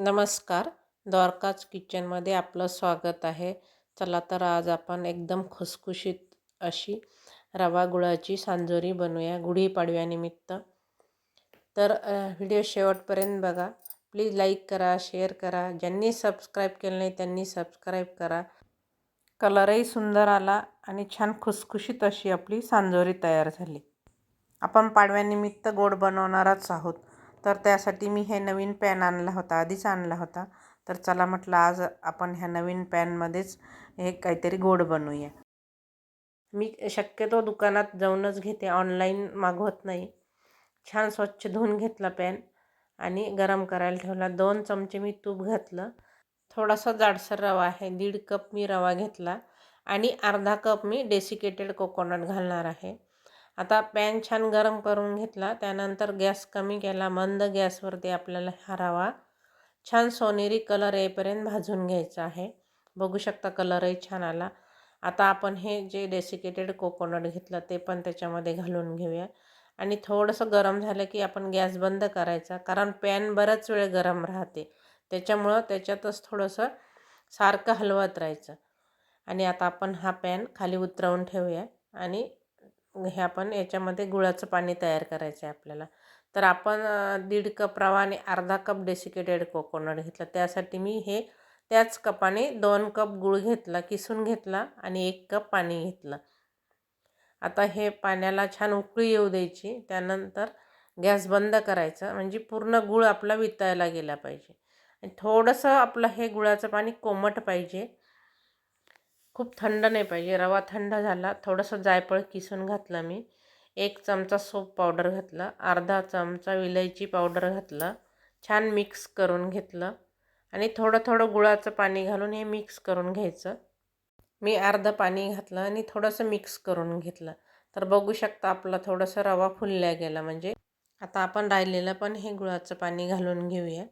नमस्कार. द्वारकाच किचनमध्ये आपलं स्वागत आहे. चला तर आज आपण एकदम खुसखुशीत अशी रवा गुळाची सांजोरी बनवूया गुढीपाडव्यानिमित्त तर व्हिडिओ शेवटपर्यंत बघा. प्लीज लाईक करा शेअर करा. ज्यांनी सबस्क्राईब केलं नाही त्यांनी सबस्क्राईब करा. कलरही सुंदर आला आणि छान खुसखुशीत अशी आपली सांजोरी तयार झाली. आपण पाडव्यानिमित्त गोड बनवणारच आहोत. तर त्यासाठी मी हे नवीन पॅन आणला होता आधीच आणला होता. तर चला म्हटलं आज आपण ह्या नवीन पॅनमध्येच हे काहीतरी गोड बनवूया. मी शक्यतो दुकानात जाऊनच घेते ऑनलाईन मागवत नाही. छान स्वच्छ धुवून घेतला पॅन आणि गरम करायला ठेवला. दोन चमचे मी तूप घातलं. थोडासा जाडसर रवा आहे दीड कप मी रवा घेतला आणि अर्धा कप मी डेसिकेटेड कोकोनट घालणार आहे. आता पॅन छान गरम करून घेतला त्यानंतर गॅस कमी केला मंद गॅसवरती आपल्याला हा रवा छान सोनेरी कलर येईपर्यंत भाजून घ्यायचा आहे. बघू शकता कलरही छान आला. आता आपण हे जे डेसिकेटेड कोकोनट घेतलं ते पण त्याच्यामध्ये घालून घेऊया. आणि थोडंसं गरम झालं की आपण गॅस बंद करायचा कारण पॅन बराच वेळ गरम राहते. त्याच्यामुळं त्याच्यातच थोडंसं सारखं हलवत राहायचं. आणि आता आपण हा पॅन खाली उतरवून ठेवूया. आणि हे आपण याच्यामध्ये गुळाचं पाणी तयार करायचं आहे आपल्याला. तर आपण दीड कप रवा आणि अर्धा कप डेसिकेटेड कोकोनट घेतलं. त्यासाठी मी हे त्याच कपाने दोन कप गूळ घेतला किसून घेतला आणि एक कप पाणी घेतलं. आता हे पाण्याला छान उकळी येऊ द्यायची. त्यानंतर गॅस बंद करायचा. म्हणजे पूर्ण गूळ आपला वितायला गेला पाहिजे. थोडंसं आपलं हे गुळाचं पाणी कोमट पाहिजे. खूप थंड नाही पाहिजे. रवा थंड झाला थोडंसं जायफळ किसून घातलं मी. एक चमचा सोप पावडर घातला. अर्धा चमचा विलायची पावडर घातलं. छान मिक्स करून घेतलं. आणि थोडं थोडं गुळाचं पाणी घालून हे मिक्स करून घ्यायचं. मी अर्धं पाणी घातलं आणि थोडंसं मिक्स करून घेतलं. तर बघू शकता आपला थोडंसं रवा फुलल्या गेला म्हणजे. आता आपण राहिलेलं पण हे गुळाचं पाणी घालून घेऊया.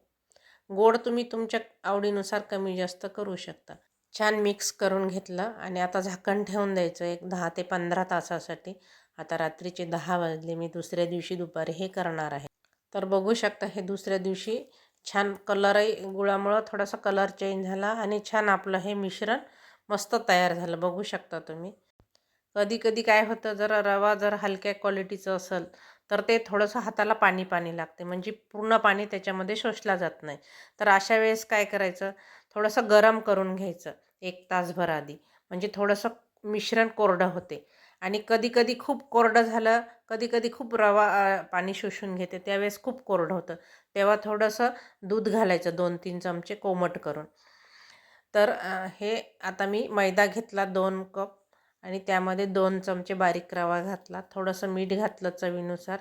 गोड तुम्ही तुमच्या आवडीनुसार कमी जास्त करू शकता. छान मिक्स करून घेतलं आणि आता झाकण ठेवून द्यायचं एक दहा ते पंधरा तासासाठी. आता रात्रीचे दहा वाजले मी दुसऱ्या दिवशी दुपारी हे करणार आहे. तर बघू शकता हे दुसऱ्या दिवशी छान कलरही गुळामुळं थोडासा कलर चेंज झाला आणि छान आपलं हे मिश्रण मस्त तयार झालं. बघू शकता तुम्ही. कधी कधी काय होतं जर रवा जर हलक्या क्वालिटीचं असेल तर ते थोडंसं हाताला पाणी पाणी लागते. म्हणजे पूर्ण पाणी त्याच्यामध्ये शोषला जात नाही. तर अशा वेळेस काय करायचं? थोडंसं गरम करून घ्यायचं. एक तासभर आधी. म्हणजे थोडंसं मिश्रण कोरडं होते. आणि कधीकधी खूप कोरडं झालं कधीकधी खूप रवा पाणी शोषून घेते त्यावेळेस खूप कोरडं होतं. तेव्हा थोडंसं दूध घालायचं दोन तीन चमचे कोमट करून. तर हे आता मी मैदा घेतला दोन कप आणि त्यामध्ये दोन चमचे बारीक रवा घातला. थोडंसं मीठ घातलं चवीनुसार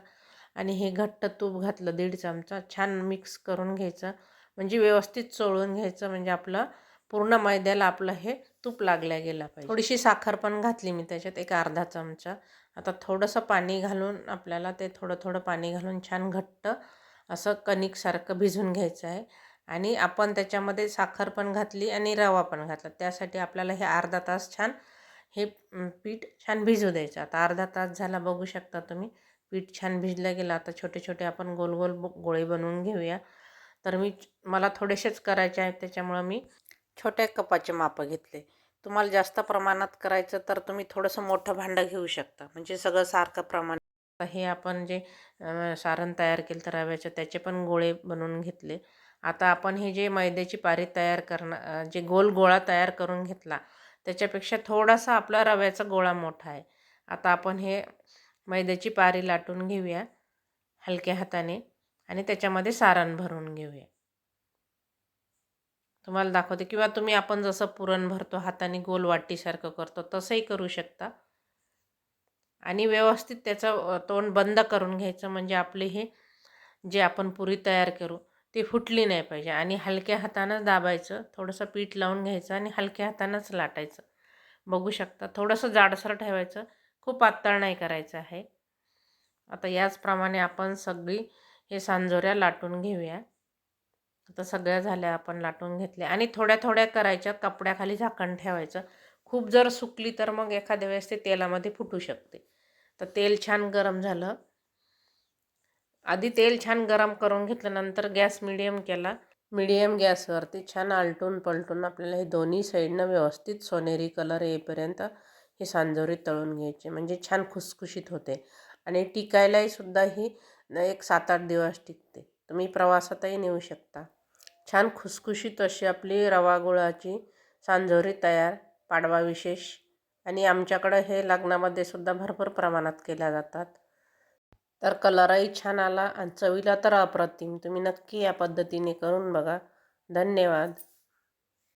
आणि हे घट्ट तूप घातलं दीड चमचा. छान मिक्स करून घ्यायचं. म्हणजे व्यवस्थित चोळून घ्यायचं. म्हणजे आपलं पूर्ण मैद्याला आपलं हे तूप लागल्या गेला पाहिजे. थोडीशी साखर पण घातली मी त्याच्यात एक अर्धा चमचा. आता थोडंसं पाणी घालून आपल्याला ते थोडं थोडं पाणी घालून छान घट्ट असं कणिकसारखं भिजून घ्यायचं आहे. आणि आपण त्याच्यामध्ये साखर पण घातली आणि रवा पण घातला. त्यासाठी आपल्याला हे अर्धा तास छान हे पीठ छान भिजू द्यायचं. आता अर्धा तास झाला बघू शकता तुम्ही. पीठ छान भिजलं गेलं. आता छोटे छोटे आपण गोल गोल गोळे बनवून घेऊया. तर मी मला थोडेसेच करायचे आहेत. त्याच्यामुळं मी छोट्या कपाचे मापं घेतले. तुम्हाला जास्त प्रमाणात करायचं तर तुम्ही थोडंसं मोठं भांडं घेऊ शकता. म्हणजे सगळं सारखं प्रमाण हे आपण जे सारण तयार केलं तर रव्याचं त्याचे पण गोळे बनवून घेतले. आता आपण हे जे मैद्याची पारी तयार करणं जे गोल गोळा तयार करून घेतला त्याच्यापेक्षा थोडासा आपला रव्याचा गोळा मोठा आहे. आता आपण हे मैद्याची पारी लाटून घेऊया हलक्या हाताने आणि त्याच्यामध्ये सारण भरून घेऊया. तुम्हाला दाखवते. किंवा तुम्ही आपण जसं पुरण भरतो हाताने गोल वाटीसारखं करतो तसंही करू शकता. आणि व्यवस्थित त्याचं तोंड बंद करून घ्यायचं म्हणजे आपले हे जे आपण पुरी तयार करू ती फुटली नाही पाहिजे. आणि हलक्या हातानंच दाबायचं थोडंसं पीठ लावून घ्यायचं आणि हलक्या हातानंच लाटायचं. बघू शकता थोडंसं जाडसर ठेवायचं. खूप पातळ नाही करायचं आहे. आता याचप्रमाणे आपण सगळी हे सांजोऱ्या लाटून घेऊया. आता सगळ्या झाल्या आपण लाटून घेतल्या आणि थोड्या थोड्या करायच्या कपड्याखाली झाकण ठेवायचं. खूप जर सुकली तर मग एखाद्या वेळेस ते तेलामध्ये फुटू शकते. तर तेल छान गरम झालं. आधी तेल छान गरम करून घेतल्यानंतर गॅस मिडियम केला. मिडियम गॅसवरती छान आलटून पलटून आपल्याला हे दोन्ही साईडनं व्यवस्थित सोनेरी कलर येईपर्यंत हे सांजोरी तळून घ्यायची. म्हणजे छान खुसखुशीत होते. आणि टिकायलाही सुद्धा ही एक सात आठ दिवस टिकते. तुम्ही प्रवासातही नेऊ शकता. छान खुसखुशीत अशी आपली रवा गुळाची सांजोरी तयार पाडवा विशेष आणि आमच्याकडं हे लग्नामध्ये सुद्धा भरपूर प्रमाणात केल्या जातात. तर कलरही छान आला आणि चवीला तर अप्रतिम. तुम्ही नक्की या पद्धतीने करून बघा. धन्यवाद.